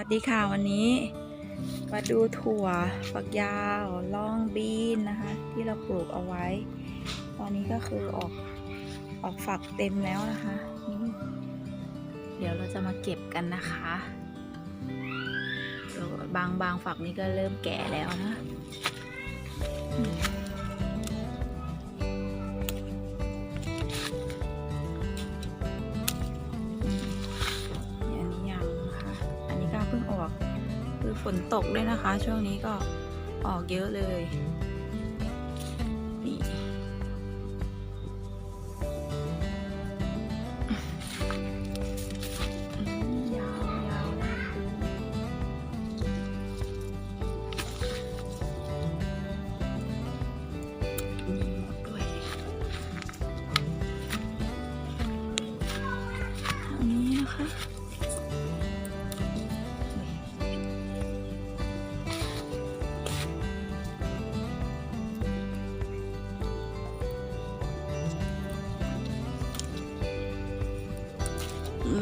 วัสดีค่ะวันนี้มาดูถั่วฝักยาวล่องบีนนะคะ ที่เราปลูกเอาไว้ ตอนนี้ก็คือออกออกฝักเต็มแล้วนะคะนี่เดี๋ยวเราจะมาเก็บกันนะคะบางบางฝักนี้ก็เริ่มแก่แล้วนะ เพิ่งออก คือฝนตกด้วยนะคะ ช่วงนี้ก็ออกเยอะเลย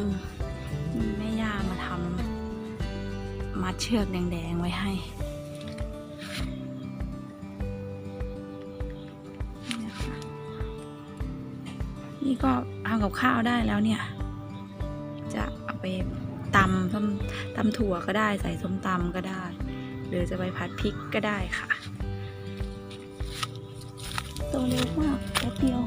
อมีแม่ย่ามาทำมัดเชือกแดง ๆ ไว้ให้นี่นะคะนี่ก็ทำกับข้าวได้แล้วเนี่ย จะเอาไปตำส้มตำถั่วก็ได้ใส่ส้มตำก็ได้ หรือจะไปผัดพริกก็ได้ค่ะ โตเร็วมากแป๊บเดียว